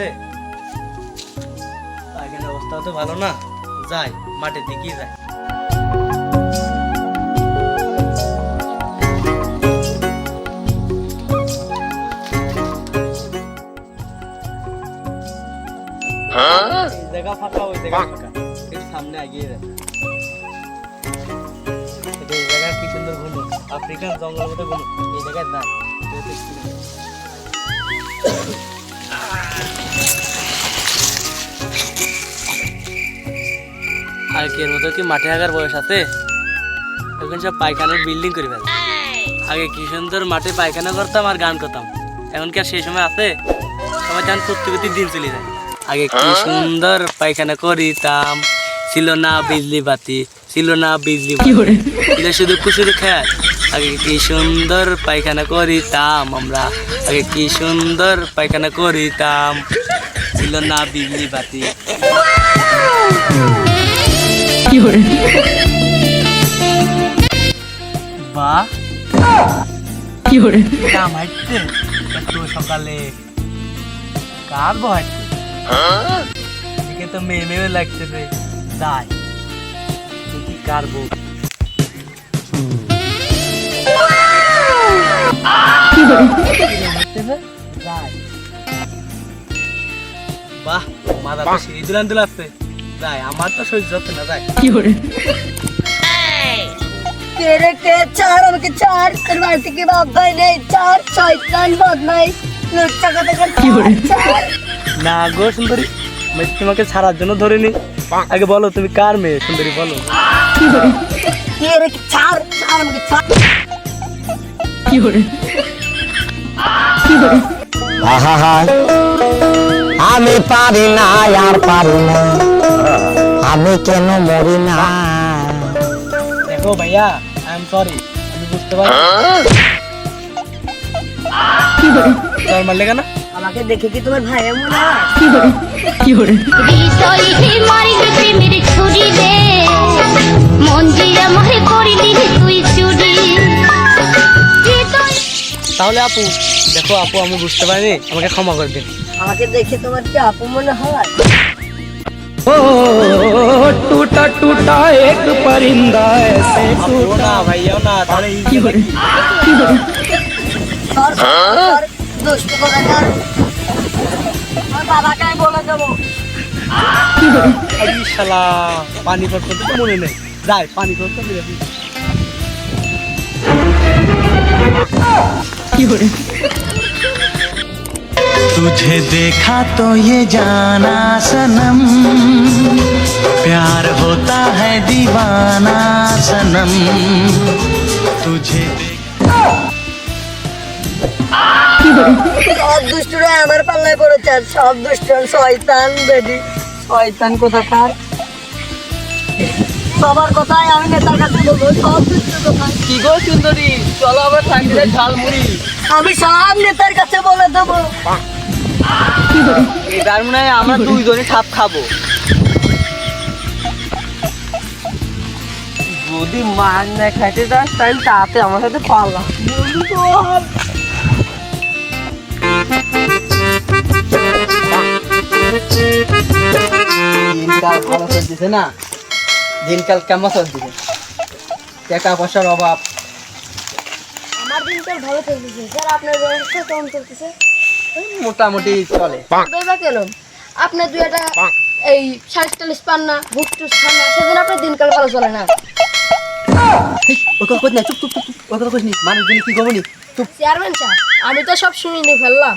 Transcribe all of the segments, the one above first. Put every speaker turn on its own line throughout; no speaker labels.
আছে? পায়খানার অবস্থা তো ভালো না। যাই, মাঠের দিকেই যাই। জায়গা ফাঁকা, ওই জায়গা ফাঁকা। সামনে এগিয়ে যায় এটা এই জায়গা কি সুন্দর ঘুমো আফ্রিকার জঙ্গল মতো ঘুমো এই জায়গায় যাই এর মতো কি মাঠে আগার বয়স আছে? এখন সব পায়খানার বিল্ডিং করে ফেলে। আগে কি সুন্দর মাঠে পায়খানা করতাম আর গান করতাম। এখন কি আর সেই সময় আছে? সবাই করতে করতে দিন চলে যায়। আগে কি সুন্দর পায়খানা করিতাম। ছিল না বিজলি বাতি ছিল না বিজলি বাতি। ছিল শুধু কুসুরি খেয়াল আগে কি সুন্দর পায়খানা করিতাম আমরা। আগে কি সুন্দর পায়খানা করিতাম। ছিল না বিজলি বাতি। বাহ কাম হাঁটছে এত সকালে কার হাঁটছে এদিকে তো মেয়ে মেয়ে লাগছে রে যাই দেখি কার বউ? বাহ মাথা তো সিঁড়ি দুলান দুলাচ্ছে। যাই আমার তো সহ্য হচ্ছে না
তেরে কে চার? আমাকে চার। তোর বাড়ি থেকে বাপ ভাই নেই? চার। শয়তান বদমাই লুচ্চা কথা চার।
না গো সুন্দরী। আমি তোমাকে ছাড়ার জন্য ধরিনি। আগে বলো তুমি কার মেয়ে সুন্দরী বলো।
কে
আমি পারি না আর পারি না। আমি কেন মরি না?
দেখো ভাইয়া আই এম সরি আমি বুঝতে পারি। তোর মারলে কেন?
আমাকে দেখে কি তোমার ভাই এমন কি মনে হয়?
বিষয়টি মারিল প্রেমের ছুরি রে মন জিয়া মহে করি দিলি তুই চুরি
তাহলে আপু দেখো আপু আমি বুঝতে পারিনি আমাকে ক্ষমা করে দিন।
আমাকে দেখে তোমার কি আপু মনে হয়?
আপু না ভাইয়াও না তাহলে কি
সর সর দুষ্ট করে কর আমার বাবাকে আমি বলে দেবো
শালা পানি করতে তো মনে নেই যাই পানি করতে ফিরে আসি।
तुझे देखा तो ये जाना सनम प्यार होता है दीवाना सनम तुझे देखा
সব দুষ্টরা আমার পাল্লায় পড়েছে আর সব দুষ্ট শয়তান বেডি শয়তান কোথাকার সবার কথাই আমি নেতার কাছে বলব সব
কি গো সুন্দরী? চলো আবার সাইকেলে ঝালমুড়ি।
আমি সব নেতার কাছে বলে দেবো।
এটার মনে হয় আমরা দুইজনে সাপ খাব। যদি মার না খাইতে যাস তাহলে তাতে আমার সাথে পাল্লা না? দিনকাল কেমন চলতেছে টাকা পয়সার অভাব।
আমার দিনকাল ভালো চলতেছে। স্যার আপনার কেমন চলতেছে?
এই মোটামুটি চলে।
কেন আপনার দুই একটা এই সাড়ে চল্লিশ পান না ভুট টুস খান না সেদিন আপনার দিনকাল ভালো চলে না।
চুপ চুপ চুপ মানুষজন কি নি?
চেয়ারম্যান স্যার আমি তো সব শুনে নিয়ে ফেললাম।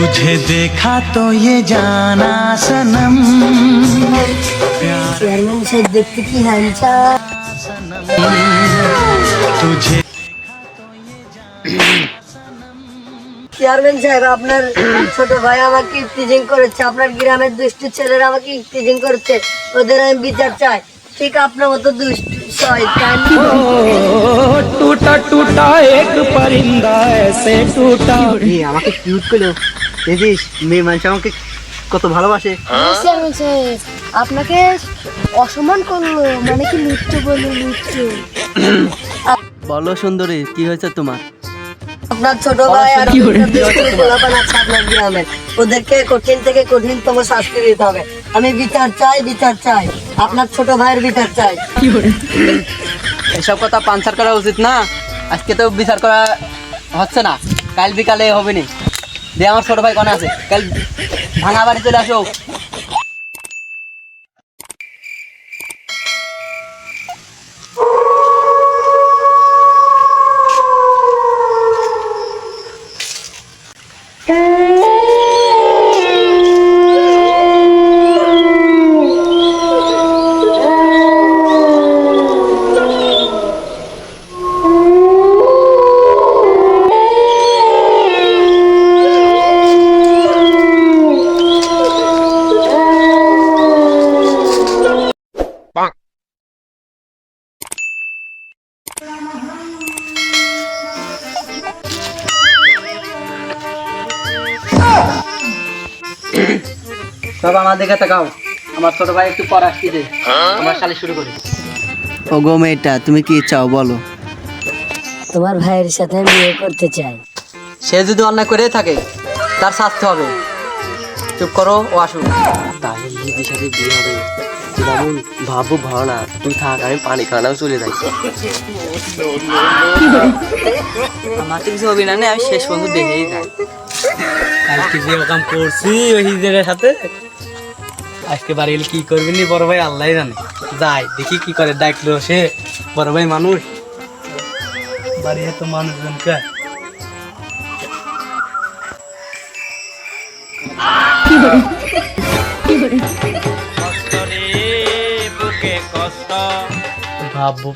तुझे देखा तो ये जाना सनम प्यार
চেয়ারম্যান স্যার দেখতে কি হ্যান্ডসা
तुझे
চেয়ারম্যান সাহেব আপনার ছোট ভাই আমাকে ইফতিজিং করেছে আপনার গ্রামের দুষ্টু ছেলেরা আমাকে ইফতিজিং করেছে ওদের আমি বিচার চাই ঠিক আপনার মতো দুষ্টু শয়তান
আমাকে কিউট করলো দেখিস মেয়ে মানুষ আমাকে কত ভালোবাসে।
আপনাকে অসম্মান করল মানে কি লুচ্চ বলল লুচ্চ।
বলো সুন্দরী কি হয়েছে তোমার?
আপনার ছোট ভাই আর পোলাপান আছে আপনার গ্রামের। ওদেরকে কঠিন থেকে কঠিনতম শাস্তি দিতে হবে। আমি বিচার চাই বিচার চাই। আপনার ছোট ভাইয়ের বিচার চাই।
এসব কথা পাঞ্চার করা উচিত না। আজকে তো বিচার করা হচ্ছে না। কাল বিকালে হবে নি দিয়ে আমার ছোট ভাই কনে আছে। কাল ভাঙা বাড়ি চলে আসো। সব আমার দিকে তাকাও। আমার ছোট ভাই একটু পর আসছি আমার শালি শুরু করি। ও গো মেয়েটা তুমি কি চাও বলো।
তোমার ভাইয়ের সাথে আমি বিয়ে করতে চাই।
সে যদি অন্যায় করে থাকে তার শাস্তি হবে। চুপ করো ও আসুক।
তাহলে নিজের সাথে বিয়ে হবে। ভাববো ভালো না তুই থাক আমি পানি খাওয়ানাও চলে যাই।
আমার তো কিছু হবে না আমি শেষ পর্যন্ত দেখেই যাই।
ওকাম করছি, ওই হিজের সাথে। আজকে বাড়ি কি করবি নি? বড় ভাই আল্লাহ জানে। যাই, দেখি কি করে ডাকলো সে। বড় ভাই মানুষ। বাড়ি তো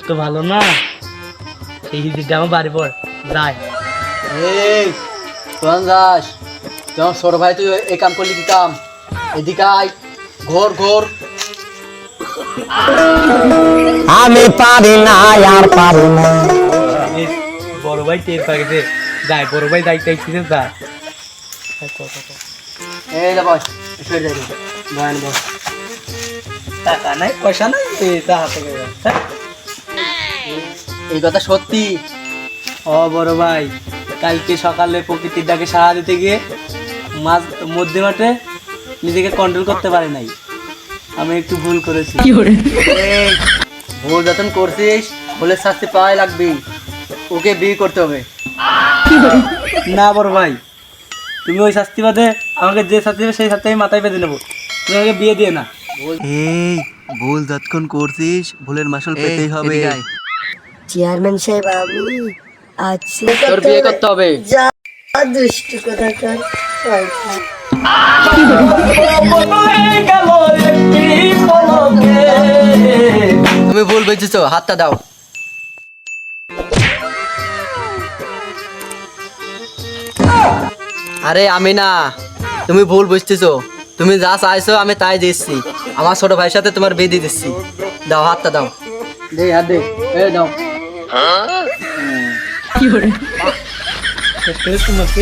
তো ভালো না। এই হিজিটা আমার বাড়ি পর। যায়
এই যাস তোমার ছোট ভাই তুই এই কাম করলি কি কাম? এদিকে আয় ঘোর ঘোর।
আমি পারি না আর পারি না।
বড় ভাই টের পাইছে যায় বড় ভাই দায়িত্ব
এই যা বস সরে যাই বয়ান বস।
টাকা নাই পয়সা নাই তা হাতে?
এই কথা সত্যি।
ও বড় ভাই। কালকে সকালে প্রকৃতির ডাকে সাড়া দিতে গিয়ে মাঝ মধ্যে মাঠে নিজেকে কন্ট্রোল করতে পারে নাই। আমি একটু ভুল করেছি।
ভুল যতন করছিস বলে শাস্তি পাওয়াই লাগবে ওকে বিয়ে করতে হবে।
না বড় ভাই তুমি ওই শাস্তি বাদে আমাকে যে শাস্তি দেবে সেই শাস্তি আমি মাথায় বেঁধে নেব। তুমি আমাকে বিয়ে দিয়ে না।
এই ভুল যতক্ষণ করছিস ভুলের মাসুল পেতেই হবে।
চেয়ারম্যান সাহেব আমি আছি
তোর বিয়ে করতে হবে।
যা দুষ্টু কোথাকার
তুমি ভুল বুঝেছ হাতটা দাও। আরে আমি না তুমি ভুল বুঝতেছো। তুমি যা চাইছো আমি তাই দিচ্ছি। আমার ছোট ভাইয়ের সাথে তোমার বিয়ে দিয়ে দিচ্ছি। দাও হাতটা দাও। দে হাত দে। এ দাও।
তোমাকে